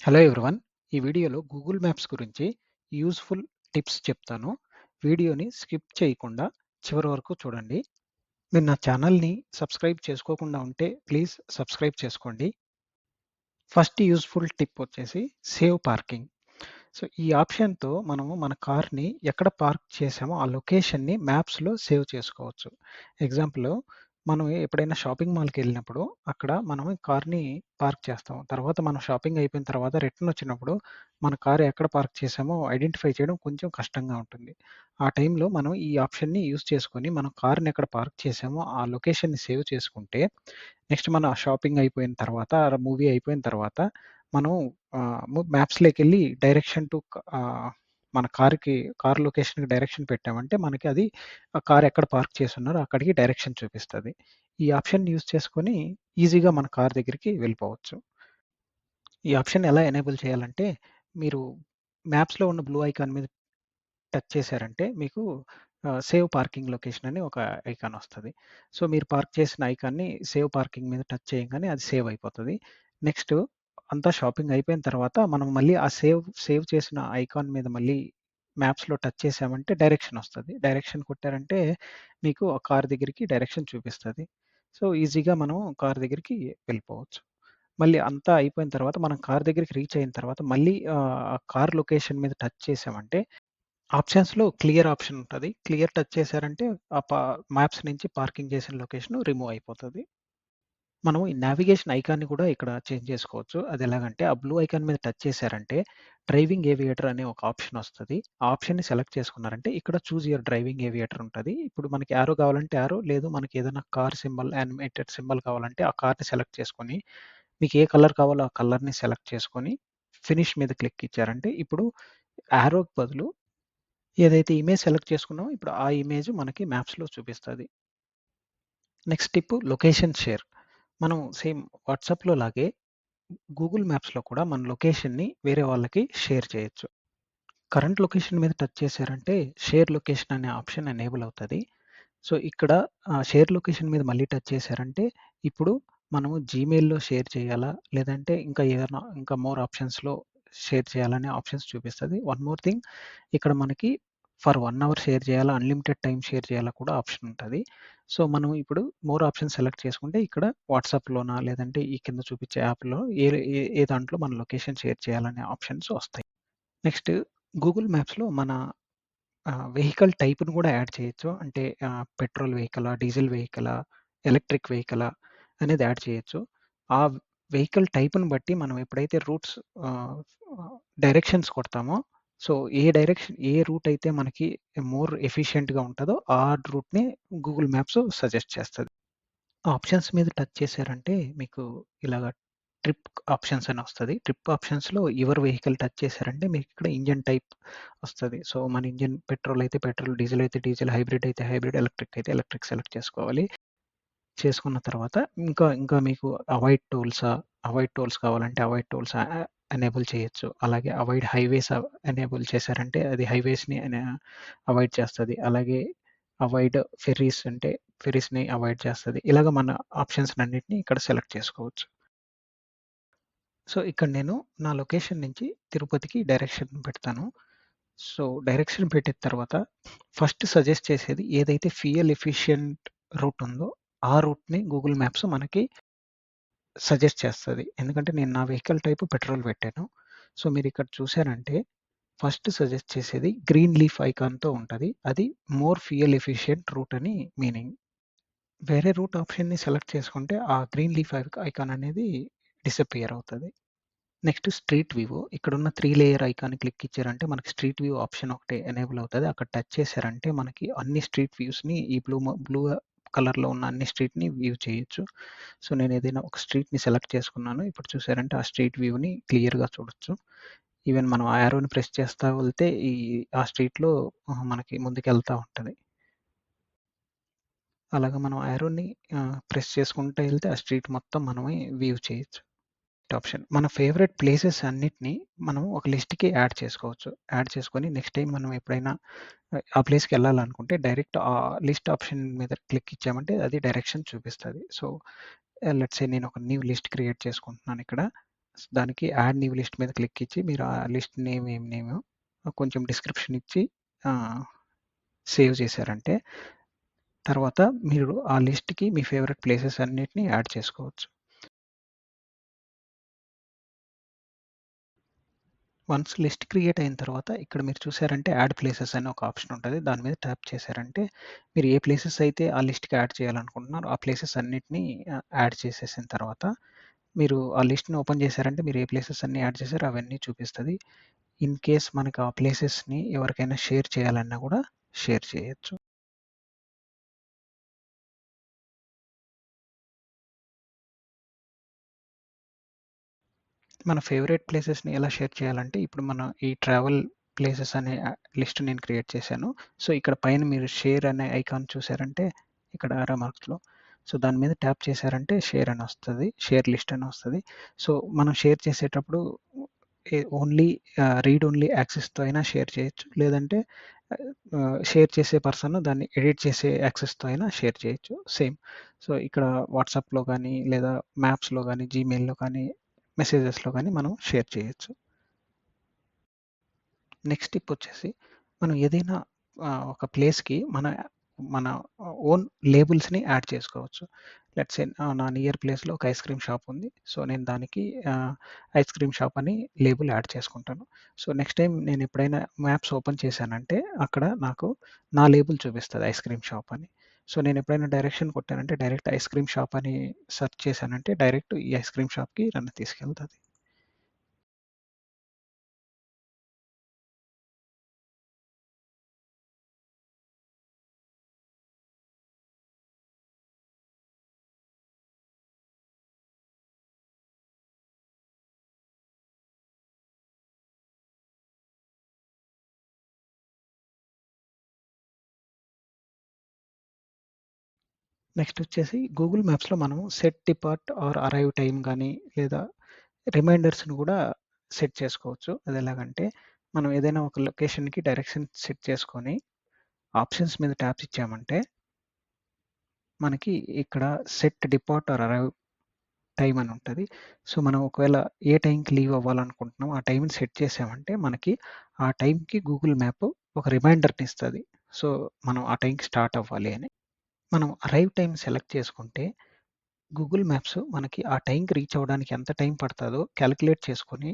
Hello everyone. ఈ వీడియోలో Google maps గురించి యూస్ఫుల్ టిప్స్ చెప్తాను. వీడియోని స్కిప్ చేయకుండా చివరి వరకు చూడండి. మీరు నా ఛానల్‌ని సబ్స్క్రైబ్ చేసుకోకుండా ఉంటే ప్లీజ్ సబ్స్క్రైబ్ చేసుకోండి. ఫస్ట్ యూస్ఫుల్ టిప్ వచ్చేసి సేవ్ పార్కింగ్. సో, ఈ ఆప్షన్‌తో మనము మన కార్‌ని ఎక్కడ పార్క్ చేసామో ఆ లొకేషన్‌ని మ్యాప్స్‌లో సేవ్ చేసుకోవచ్చు. ఎగ్జాంపుల్ మనం ఎప్పుడైనా షాపింగ్ మాల్కి వెళ్ళినప్పుడు అక్కడ మనం కార్‌ని పార్క్ చేస్తాం. తర్వాత మనం షాపింగ్ అయిపోయిన తర్వాత రిటర్న్ వచ్చినప్పుడు మన కార్ ఎక్కడ పార్క్ చేసామో ఐడెంటిఫై చేయడం కొంచెం కష్టంగా ఉంటుంది. ఆ టైంలో మనం ఈ ఆప్షన్‌ని యూజ్ చేసుకొని మనం కార్‌ని ఎక్కడ పార్క్ చేసామో ఆ లొకేషన్‌ని సేవ్ చేసుకుంటే నెక్స్ట్ మన షాపింగ్ అయిపోయిన తర్వాత మూవీ అయిపోయిన తర్వాత మనం ఆహ్, ము మ్యాప్స్‌లోకెళ్ళి డైరెక్షన్ టు ఆహ్, మన కార్‌కి కార్ లొకేషన్‌కి డైరెక్షన్ పెట్టామంటే మనకి అది ఆ కార్ ఎక్కడ పార్క్ చేసున్నారో అక్కడికి డైరెక్షన్ చూపిస్తుంది. ఈ ఆప్షన్ యూజ్ చేసుకొని ఈజీగా మన కార్ దగ్గరికి వెళ్ళిపోవచ్చు. ఈ ఆప్షన్ ఎలా ఎనేబుల్ చేయాలంటే మీరు మ్యాప్స్‌లో ఉన్న బ్లూ ఐకాన్ మీద టచ్ చేశారంటే మీకు సేవ్ పార్కింగ్ లొకేషన్ అని ఒక ఐకాన్ వస్తుంది. సో, మీరు పార్క్ చేసిన ఐకాన్‌ని సేవ్ పార్కింగ్ మీద టచ్ చేయంగానే అది సేవ్ అయిపోతుంది. నెక్స్ట్ అంతా షాపింగ్ అయిపోయిన తర్వాత మనం మళ్ళీ ఆ సేవ్ సేవ్ చేసిన ఐకాన్ మీద మళ్ళీ మ్యాప్స్‌లో టచ్ చేసామంటే డైరెక్షన్ వస్తుంది. డైరెక్షన్ కొట్టారంటే మీకు ఆ కార్ దగ్గరికి డైరెక్షన్ చూపిస్తుంది. సో, ఈజీగా మనం కార్ దగ్గరికి వెళ్ళిపోవచ్చు. మళ్ళీ అంతా అయిపోయిన తర్వాత మనం కార్ దగ్గరికి రీచ్ అయిన తర్వాత మళ్ళీ ఆ కార్ లొకేషన్ మీద టచ్ చేసామంటే ఆప్షన్స్‌లో క్లియర్ ఆప్షన్ ఉంటుంది. క్లియర్ టచ్ చేశారంటే ఆ మ్యాప్స్ నుంచి పార్కింగ్ చేసిన లొకేషన్ రిమూవ్ అయిపోతుంది. మనం ఈ నావిగేషన్ ఐకాన్‌ని కూడా ఇక్కడ చేంజ్ చేసుకోవచ్చు. అది ఎలాగంటే ఆ బ్లూ ఐకాన్ మీద టచ్ చేశారంటే డ్రైవింగ్ ఏవియేటర్ అనే ఒక ఆప్షన్ వస్తుంది ఆ ఆప్షన్‌ని సెలెక్ట్ చేసుకున్నారంటే ఇక్కడ చూజ్ యువర్ డ్రైవింగ్ ఏవియేటర్ ఉంటుంది ఇప్పుడు మనకి యారో కావాలంటే యారో లేదు మనకి ఏదైనా కార్ సింబల్ యానిమేటెడ్ సింబల్ కావాలంటే ఆ కార్‌ని సెలెక్ట్ చేసుకొని మీకు ఏ కలర్ కావాలో ఆ కలర్‌ని సెలెక్ట్ చేసుకొని ఫినిష్ మీద క్లిక్ ఇచ్చారంటే ఇప్పుడు యారోకి బదులు ఏదైతే ఇమేజ్ సెలెక్ట్ చేసుకున్నామో ఇప్పుడు ఆ ఇమేజ్ మనకి మ్యాప్స్‌లో చూపిస్తుంది నెక్స్ట్ టిప్ లొకేషన్ షేర్. మనం సేమ్ వాట్సాప్‌లో లాగే గూగుల్ మ్యాప్స్‌లో కూడా మన లొకేషన్‌ని వేరే వాళ్ళకి షేర్ చేయొచ్చు. కరెంట్ లొకేషన్ మీద టచ్ చేశారంటే షేర్ లొకేషన్ అనే ఆప్షన్ ఎనేబుల్ అవుతుంది సో, ఇక్కడ షేర్ లొకేషన్ మీద మళ్ళీ టచ్ చేశారంటే ఇప్పుడు మనము జీమెయిల్‌లో షేర్ చేయాలా? లేదంటే ఇంకా ఏదైనా ఇంకా మోర్ ఆప్షన్స్‌లో షేర్ చేయాలనే ఆప్షన్స్ చూపిస్తుంది వన్ మోర్ థింగ్ ఇక్కడ మనకి ఫర్ వన్ అవర్ షేర్ చేయాలా? అన్‌లిమిటెడ్ టైం షేర్ చేయాలా? కూడా ఆప్షన్ ఉంటుంది సో, మనం ఇప్పుడు మోర్ ఆప్షన్స్ సెలెక్ట్ చేసుకుంటే ఇక్కడ వాట్సాప్‌లోనా లేదంటే ఈ కింద చూపించే యాప్‌లో ఏ ఏ ఏ దాంట్లో మన లొకేషన్ షేర్ చేయాలనే ఆప్షన్స్ వస్తాయి. నెక్స్ట్ గూగుల్ మ్యాప్స్‌లో మన వెహికల్ టైప్‌ని కూడా యాడ్ చేయొచ్చు. అంటే పెట్రోల్ వెహికలా? డీజిల్ వెహికలా? ఎలక్ట్రిక్ వెహికలా? అనేది యాడ్ చేయొచ్చు. ఆ వెహికల్ టైప్‌ని బట్టి మనం ఎప్పుడైతే రూట్స్ డైరెక్షన్స్ కొడతామో సో, ఏ డైరెక్షన్ ఏ రూట్ అయితే మనకి మోర్ ఎఫిషియెంట్గా ఉంటదో ఆ రూట్‌ని గూగుల్ మ్యాప్స్ సజెస్ట్ చేస్తుంది ఆప్షన్స్ మీద టచ్ చేశారంటే మీకు ఇలాగ ట్రిప్ ఆప్షన్స్ అని వస్తుంది ట్రిప్ ఆప్షన్స్‌లో యువర్ వెహికల్ టచ్ చేశారంటే మీకు ఇక్కడ ఇంజన్ టైప్ వస్తుంది సో, మన ఇంజన్ పెట్రోల్ అయితే పెట్రోల్, డీజిల్ అయితే డీజిల్, హైబ్రిడ్ అయితే హైబ్రిడ్, ఎలక్ట్రిక్ అయితే ఎలక్ట్రిక్ సెలెక్ట్ చేసుకోవాలి. చేసుకున్న తర్వాత ఇంకా ఇంకా మీకు అవాయిడ్ టోల్సా? అవాయిడ్ టోల్స్ కావాలంటే అవాయిడ్ టోల్స్ ఎనేబుల్ చేయొచ్చు. అలాగే అవాయిడ్ హైవేస్ ఎనేబుల్ చేశారంటే అది హైవేస్‌ని అవాయిడ్ చేస్తుంది అలాగే అవాయిడ్ ఫెర్రీస్ అంటే ఫెర్రీస్‌ని అవాయిడ్ చేస్తుంది ఇలాగ మన ఆప్షన్స్‌నన్నిటిని ఇక్కడ సెలెక్ట్ చేసుకోవచ్చు. సో, ఇక్కడ నేను నా లొకేషన్ నుంచి తిరుపతికి డైరెక్షన్ పెడతాను. సో, డైరెక్షన్ పెట్టిన తర్వాత ఫస్ట్ సజెస్ట్ చేసేది ఏదైతే ఫ్యూయల్ ఎఫిషియంట్ రూట్ ఉందో ఆ రూట్‌ని గూగుల్ మ్యాప్స్ మనకి సజెస్ట్ చేస్తుంది. ఎందుకంటే నేను నా వెహికల్ టైప్ పెట్రోల్ పెట్టాను. సో, మీరు ఇక్కడ చూసారంటే ఫస్ట్ సజెస్ట్ చేసేది గ్రీన్ లీఫ్ ఐకాన్‌తో ఉంటుంది. అది మోర్ ఫ్యూయల్ ఎఫిషియంట్ రూట్ అని మీనింగ్. వేరే రూట్ ఆప్షన్‌ని సెలెక్ట్ చేసుకుంటే ఆ గ్రీన్ లీఫ్ ఐకాన్ అనేది డిసపియర్ అవుతుంది. నెక్స్ట్ స్ట్రీట్ వ్యూ ఇక్కడ ఉన్న త్రీ లేయర్ ఐకాన్ క్లిక్ ఇచ్చారంటే మనకి స్ట్రీట్ వ్యూ ఆప్షన్ ఒకటి ఎనేబుల్ అవుతుంది. అక్కడ టచ్ చేశారంటే మనకి అన్ని స్ట్రీట్ వ్యూస్‌ని ఈ బ్లూ బ్లూ కలర్‌లో ఉన్న అన్ని స్ట్రీట్‌ని వ్యూ చేయొచ్చు. సో, నేను ఏదైనా ఒక స్ట్రీట్‌ని సెలెక్ట్ చేసుకున్నాను. ఇప్పుడు చూసారంటే ఆ స్ట్రీట్ వ్యూని క్లియర్‌గా చూడొచ్చు. ఈవెన్ మనం ఆ యారోని ప్రెస్ చేస్తా వెళ్తే ఈ ఆ స్ట్రీట్‌లో మనకి ముందుకెళ్తూ ఉంటుంది అలాగా మనం యారోని ప్రెస్ చేసుకుంటూ వెళ్తే ఆ స్ట్రీట్ మొత్తం మనమే వ్యూ చేయొచ్చు. ఆప్షన్. మన ఫేవరెట్ ప్లేసెస్ అన్నిటిని మనం ఒక లిస్ట్‌కి యాడ్ చేసుకోవచ్చు. యాడ్ చేసుకొని నెక్స్ట్ టైం మనం ఎప్పుడైనా ఆ ప్లేస్‌కి వెళ్ళాలనుకుంటే డైరెక్ట్ ఆ లిస్ట్ ఆప్షన్ మీద క్లిక్ ఇచ్చామంటే అది డైరెక్షన్ చూపిస్తుంది సో, లెట్స్ నేను ఒక న్యూ లిస్ట్ క్రియేట్ చేసుకుంటున్నాను ఇక్కడ. దానికి యాడ్ న్యూ లిస్ట్ మీద క్లిక్ ఇచ్చి మీరు ఆ లిస్ట్ నేమ్ ఏం నేమ్ కొంచెం డిస్క్రిప్షన్ ఇచ్చి సేవ్ చేశారంటే తర్వాత మీరు ఆ లిస్ట్‌కి మీ ఫేవరెట్ ప్లేసెస్ అన్నిటిని యాడ్ చేసుకోవచ్చు. వన్స్ లిస్ట్ క్రియేట్ అయిన తర్వాత ఇక్కడ మీరు చూసారంటే యాడ్ ప్లేసెస్ అని ఒక ఆప్షన్ ఉంటుంది దాని మీద ట్యాప్ చేశారంటే మీరు ఏ ప్లేసెస్ అయితే ఆ లిస్ట్‌కి యాడ్ చేయాలనుకుంటున్నారో ఆ ప్లేసెస్ అన్నిటిని యాడ్ చేసేసిన తర్వాత మీరు ఆ లిస్ట్‌ని ఓపెన్ చేశారంటే మీరు ఏ ప్లేసెస్ అన్నీ యాడ్ చేశారో అవన్నీ చూపిస్తుంది ఇన్ కేస్ మనకు ఆ ప్లేసెస్‌ని ఎవరికైనా షేర్ చేయాలన్నా కూడా షేర్ చేయొచ్చు. మన ఫేవరెట్ ప్లేసెస్‌ని ఎలా షేర్ చేయాలంటే ఇప్పుడు మనం ఈ ట్రావెల్ ప్లేసెస్ అనే లిస్ట్ నేను క్రియేట్ చేశాను. సో, ఇక్కడ పైన మీరు షేర్ అనే ఐకాన్ చూసారంటే ఇక్కడ ఆరా మార్క్స్‌లో సో, దాని మీద ట్యాప్ చేశారంటే షేర్ అని వస్తుంది షేర్ లిస్ట్ అని వస్తుంది సో, మనం షేర్ చేసేటప్పుడు ఏ ఓన్లీ రీడ్ ఓన్లీ యాక్సెస్‌తో అయినా షేర్ చేయొచ్చు. లేదంటే షేర్ చేసే పర్సన్ దాన్ని ఎడిట్ చేసే యాక్సెస్‌తో అయినా షేర్ చేయొచ్చు. సేమ్. సో, ఇక్కడ వాట్సాప్‌లో కానీ లేదా మ్యాప్స్‌లో కానీ జీమెయిల్‌లో కానీ, మెసేజెస్‌లో కానీ మనం షేర్ చేయొచ్చు. నెక్స్ట్ టిప్ వచ్చేసి మనం ఏదైనా ఒక ప్లేస్‌కి మన మన ఓన్ లేబుల్స్‌ని యాడ్ చేసుకోవచ్చు. లెట్స్ నా నియర్ ప్లేస్‌లో ఒక ఐస్ క్రీమ్ షాప్ ఉంది. సో, నేను దానికి ఐస్ క్రీమ్ షాప్ అని లేబుల్ యాడ్ చేసుకుంటాను. సో, నెక్స్ట్ టైం నేను ఎప్పుడైనా మ్యాప్స్ ఓపెన్ చేశానంటే అక్కడ నాకు నా లేబుల్ చూపిస్తుంది ఐస్ క్రీమ్ షాప్ అని. సో, నేను ఎప్పుడైనా డైరెక్షన్ కొట్టానంటే డైరెక్ట్ ఐస్ క్రీమ్ షాప్ అని సెర్చ్ చేశానంటే డైరెక్ట్ ఈ ఐస్ క్రీమ్ షాప్‌కి నన్ను తీసుకెళ్తుంది. నెక్స్ట్ వచ్చేసి గూగుల్ మ్యాప్స్‌లో మనం set depart or arrive time కానీ లేదా రిమైండర్స్‌ని కూడా సెట్ చేసుకోవచ్చు. అది ఎలాగంటే మనం ఏదైనా ఒక లొకేషన్‌కి డైరెక్షన్ సెట్ చేసుకొని ఆప్షన్స్ మీద ట్యాప్స్ ఇచ్చామంటే మనకి ఇక్కడ set depart or arrive time అని ఉంటుంది సో, మనం ఒకవేళ ఏ టైంకి లీవ్ అవ్వాలనుకుంటున్నామో ఆ టైంని సెట్ చేసామంటే మనకి ఆ టైంకి గూగుల్ మ్యాప్ ఒక రిమైండర్‌ని ఇస్తుంది సో, మనం ఆ టైంకి స్టార్ట్ అవ్వాలి అని. మనం అరైవ్ టైం సెలెక్ట్ చేసుకుంటే గూగుల్ మ్యాప్స్ మనకి ఆ టైంకి రీచ్ అవ్వడానికి ఎంత టైం పడుతుందో క్యాలిక్యులేట్ చేసుకొని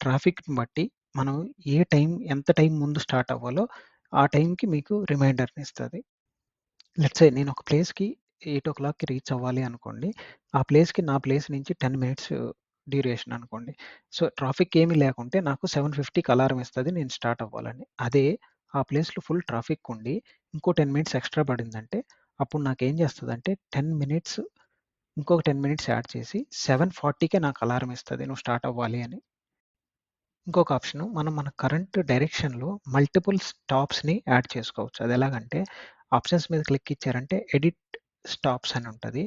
ట్రాఫిక్‌ని బట్టి మనం ఏ టైం ఎంత టైం ముందు స్టార్ట్ అవ్వాలో ఆ టైంకి మీకు రిమైండర్‌ని ఇస్తుంది లెట్స్ నేను ఒక ప్లేస్‌కి 8:00కి రీచ్ అవ్వాలి అనుకోండి. ఆ ప్లేస్‌కి నా ప్లేస్ నుంచి 10 మినిట్స్ డ్యూరేషన్ అనుకోండి. సో, ట్రాఫిక్ ఏమీ లేకుంటే నాకు 7:50కి అలారం ఇస్తుంది నేను స్టార్ట్ అవ్వాలని. అదే ఆ ప్లేస్‌లో ఫుల్ ట్రాఫిక్ ఉండి ఇంకో 10 మినిట్స్ ఎక్స్‌ట్రా పడిందంటే అప్పుడు నాకు ఏం చేస్తుంది అంటే టెన్ మినిట్స్ ఇంకొక 10 మినిట్స్ యాడ్ చేసి 7:40కే నాకు అలారం ఇస్తుంది నువ్వు స్టార్ట్ అవ్వాలి అని. ఇంకొక ఆప్షను మనం మన కరెంట్ డైరెక్షన్‌లో మల్టిపుల్ స్టాప్స్‌ని యాడ్ చేసుకోవచ్చు. అది ఎలాగంటే ఆప్షన్స్ మీద క్లిక్ ఇచ్చారంటే ఎడిట్ స్టాప్స్ అని ఉంటుంది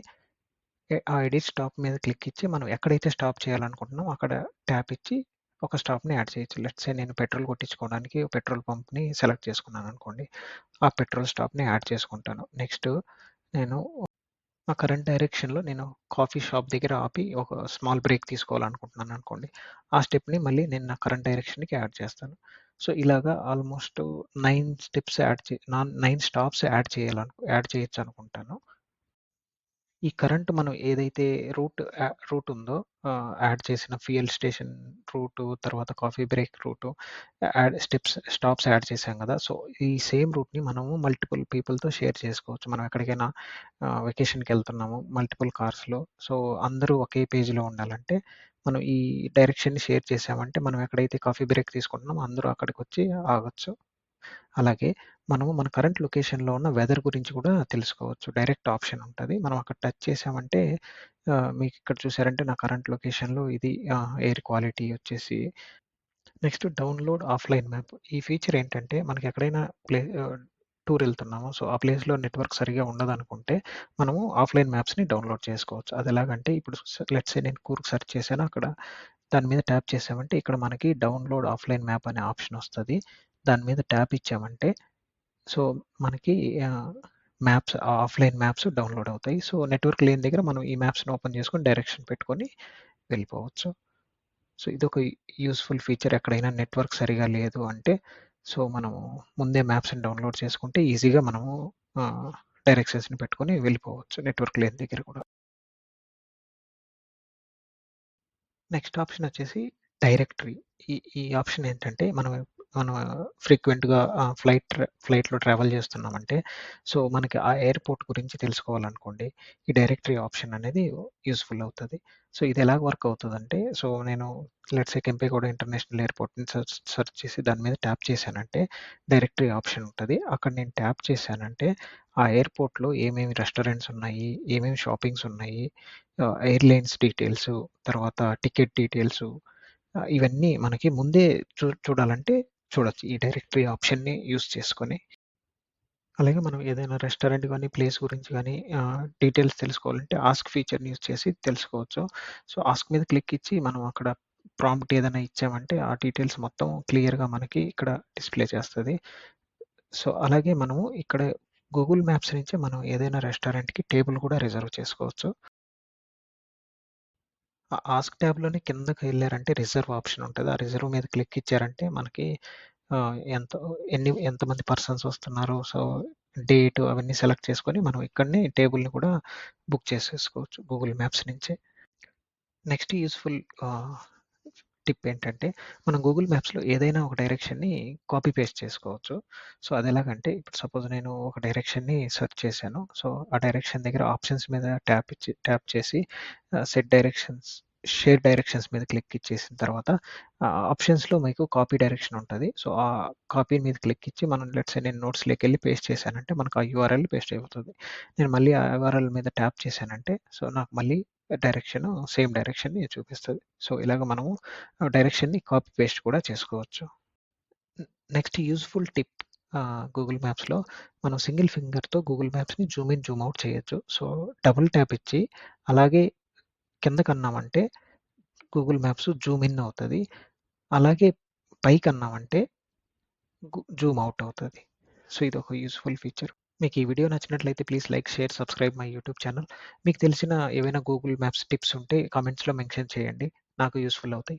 ఆ ఎడిట్ స్టాప్ మీద క్లిక్ ఇచ్చి మనం ఎక్కడైతే స్టాప్ చేయాలనుకుంటున్నామో అక్కడ ట్యాప్ ఇచ్చి ఒక స్టాప్‌ని యాడ్ చేయొచ్చు. లెట్స్ సే నేను పెట్రోల్ కొట్టించుకోవడానికి పెట్రోల్ పంప్‌ని సెలెక్ట్ చేసుకున్నాను అనుకోండి ఆ పెట్రోల్ స్టాప్‌ని యాడ్ చేసుకుంటాను. నెక్స్ట్ నేను ఆ కరెంట్ డైరెక్షన్‌లో నేను కాఫీ షాప్ దగ్గర ఆపి ఒక స్మాల్ బ్రేక్ తీసుకోవాలనుకుంటున్నాను అనుకోండి ఆ స్టెప్‌ని మళ్ళీ నేను నా కరెంట్ డైరెక్షన్‌కి యాడ్ చేస్తాను. సో, ఇలాగా ఆల్మోస్ట్ నైన్ స్టెప్స్ యాడ్ చే నాన్ 9 స్టాప్స్ యాడ్ చేయాలను యాడ్ చేయొచ్చనుకుంటాను. ఈ కరెంట్ మనం ఏదైతే రూట్ యా రూట్ ఉందో ఆహ్, యాడ్ చేసిన ఫ్యూయల్ స్టేషన్ రూటు, తర్వాత coffee break route, add steps stops add చేశాం గదా! సో, ఈ సేమ్ రూట్‌ని మనము మల్టిపుల్ పీపుల్‌తో షేర్ చేసుకోవచ్చు. మనం ఎక్కడికైనా ఆహ్, వెకేషన్‌కెళ్తున్నాము మల్టిపుల్ కార్స్‌లో. సో, అందరూ ఒకే పేజ్‌లో ఉండాలంటే మనం ఈ డైరెక్షన్‌ని షేర్ చేశామంటే మనం ఎక్కడైతే కాఫీ బ్రేక్ తీసుకుంటున్నామో అందరూ అక్కడికొచ్చి ఆగొచ్చు. అలాగే మనము మన కరెంట్ లొకేషన్‌లో ఉన్న వెదర్ గురించి కూడా తెలుసుకోవచ్చు. డైరెక్ట్ ఆప్షన్ ఉంటది. మనం అక్కడ టచ్ చేశామంటే ఆహ్, మీకిక్కడ చూసారంటే నా కరెంట్ లొకేషన్‌లో ఇది ఆహ్, ఎయిర్ క్వాలిటీ వచ్చేసి నెక్స్ట్ డౌన్‌లోడ్ ఆఫ్‌లైన్ మ్యాప్. ఈ ఫీచర్ ఏంటంటే మనకి ఎక్కడైనా ప్లే ఆహ్, టూర్ ఎళ్తున్నాము. సో, ఆ ప్లేస్‌లో నెట్వర్క్ సరిగ్గా ఉండదనుకుంటే మనము ఆఫ్‌లైన్ మ్యాప్స్‌ని డౌన్‌లోడ్ చేసుకోవచ్చు. అదెలాగంటే ఇప్పుడు స లెట్స్ సే నేను కూర్గ్ సెర్చ్ చేశాను. అక్కడ దాని మీద ట్యాప్ చేశామంటే ఇక్కడ మనకి డౌన్‌లోడ్ ఆఫ్‌లైన్ మ్యాప్ అనే ఆప్షన్ వస్తది. దాని మీద ట్యాప్ ఇచ్చామంటే సో, మనకి మ్యాప్స్ ఆఫ్‌లైన్ మ్యాప్స్ డౌన్‌లోడ్ అవుతాయి. సో, నెట్వర్క్ లేని దగ్గర మనం ఈ మ్యాప్స్‌ని ఓపెన్ చేసుకొని డైరెక్షన్ పెట్టుకొని వెళ్ళిపోవచ్చు. సో ఇదొక యూస్ఫుల్ ఫీచర్ ఎక్కడైనా నెట్వర్క్ సరిగ్గా లేదు అంటే, సో మనము ముందే మ్యాప్స్‌ని డౌన్‌లోడ్ చేసుకుంటే ఈజీగా మనము డైరెక్షన్స్‌ని పెట్టుకొని వెళ్ళిపోవచ్చు నెట్వర్క్ లేని దగ్గర కూడా. నెక్స్ట్ ఆప్షన్ వచ్చేసి డైరెక్టరీ. ఈ ఈ ఆప్షన్ ఏంటంటే మనం మనం ఫ్రీక్వెంట్‌గా ఫ్లైట్ ఫ్లైట్‌లో ట్రావెల్ చేస్తున్నామంటే, సో మనకి ఆ ఎయిర్‌పోర్ట్ గురించి తెలుసుకోవాలనుకోండి, ఈ డైరెక్టరీ ఆప్షన్ అనేది యూస్ఫుల్ అవుతుంది. సో ఇది ఎలా వర్క్ అవుతుందంటే సో నేను లెట్స్ సే ఇంటర్నేషనల్ ఎయిర్‌పోర్ట్‌ని సెర్చ్ సెర్చ్ చేసి దాని మీద ట్యాప్ చేశానంటే, డైరెక్టరీ ఆప్షన్ ఉంటుంది. అక్కడ నేను ట్యాప్ చేశానంటే, ఆ ఎయిర్‌పోర్ట్‌లో ఏమేమి రెస్టారెంట్స్ ఉన్నాయి, ఏమేమి షాపింగ్స్ ఉన్నాయి, ఎయిర్‌లైన్స్ డీటెయిల్స్ తర్వాత టికెట్ డీటెయిల్స్ ఇవన్నీ మనకి ముందే చూ చూడాలంటే చూడొచ్చు. ఈ డైరెక్టరీ ఆప్షన్‌ని యూజ్ చేసుకొని. అలాగే మనం ఏదైనా రెస్టారెంట్ కానీ ప్లేస్ గురించి కానీ డీటెయిల్స్ తెలుసుకోవాలంటే ఆస్క్ ఫీచర్‌ని యూజ్ చేసి తెలుసుకోవచ్చు. సో ఆస్క్ మీద క్లిక్ ఇచ్చి మనం అక్కడ ప్రాంప్ట్ ఏదైనా ఇచ్చామంటే ఆ డీటెయిల్స్ మొత్తం క్లియర్‌గా మనకి ఇక్కడ డిస్‌ప్లే చేస్తుంది సో అలాగే మనము ఇక్కడ గూగుల్ మ్యాప్స్ నుంచే మనం ఏదైనా రెస్టారెంట్‌కి టేబుల్ కూడా రిజర్వ్ చేసుకోవచ్చు. ఆ ఆస్క్ ట్యాబ్‌లోనే కిందకెళ్ళారంటే రిజర్వ్ ఆప్షన్ ఉంటుంది. ఆ రిజర్వ్ మీద క్లిక్ ఇచ్చారంటే మనకి ఎంత ఎన్ని ఎంతమంది పర్సన్స్ వస్తున్నారు, సో డేట్ అవన్నీ సెలెక్ట్ చేసుకొని మనం ఇక్కడనే టేబుల్‌ని కూడా బుక్ చేసేసుకోవచ్చు గూగుల్ మ్యాప్స్ నుంచి. నెక్స్ట్ యూస్ఫుల్ టిప్ ఏంటంటే, మనం గూగుల్ మ్యాప్స్‌లో ఏదైనా ఒక డైరెక్షన్‌ని కాపీ పేస్ట్ చేసుకోవచ్చు. సో అది ఎలాగంటే ఇప్పుడు సపోజ్ నేను ఒక డైరెక్షన్‌ని సెర్చ్ చేశాను. సో ఆ డైరెక్షన్ దగ్గర ఆప్షన్స్ మీద ట్యాప్ ఇచ్చి ట్యాప్ చేసి సెట్ డైరెక్షన్స్, షేర్ డైరెక్షన్స్ మీద క్లిక్ ఇచ్చేసిన తర్వాత ఆప్షన్స్‌లో మీకు కాపీ డైరెక్షన్ ఉంటుంది సో ఆ కాపీ మీద క్లిక్ ఇచ్చి మనం లెట్స్ నేను నోట్స్లోకి వెళ్ళి పేస్ట్ చేశానంటే మనకు ఆ యూఆర్ఎల్ పేస్ట్ అయిపోతుంది నేను మళ్ళీ ఆ యూఆర్ఎల్ మీద ట్యాప్ చేశానంటే సో నాకు మళ్ళీ డైరెక్షన్ సేమ్ డైరెక్షన్‌ని చూపిస్తుంది సో ఇలాగ మనము డైరెక్షన్‌ని కాపీ పేస్ట్ కూడా చేసుకోవచ్చు. నెక్స్ట్ యూజ్‌ఫుల్ టిప్ గూగుల్ మ్యాప్స్‌లో మనం సింగిల్ ఫింగర్‌తో గూగుల్ మ్యాప్స్‌ని జూమ్ ఇన్, జూమ్ అవుట్ చేయొచ్చు. సో డబుల్ ట్యాప్ ఇచ్చి అలాగే కిందకన్నామంటే గూగుల్ మ్యాప్స్ జూమ్ ఇన్ అవుతుంది అలాగే పైకి అన్నామంటే జూమ్ అవుట్ అవుతుంది సో ఇది ఒక యూస్ఫుల్ ఫీచర్. మీకు ఈ వీడియో నచ్చినట్లయితే please like, share, subscribe my YouTube channel. మీకు తెలిసిన ఏవైనా గూగుల్ మ్యాప్స్ టిప్స్ ఉంటే కామెంట్స్‌లో మెన్షన్ చేయండి. నాకు యూస్ఫుల్ అవుతాయి.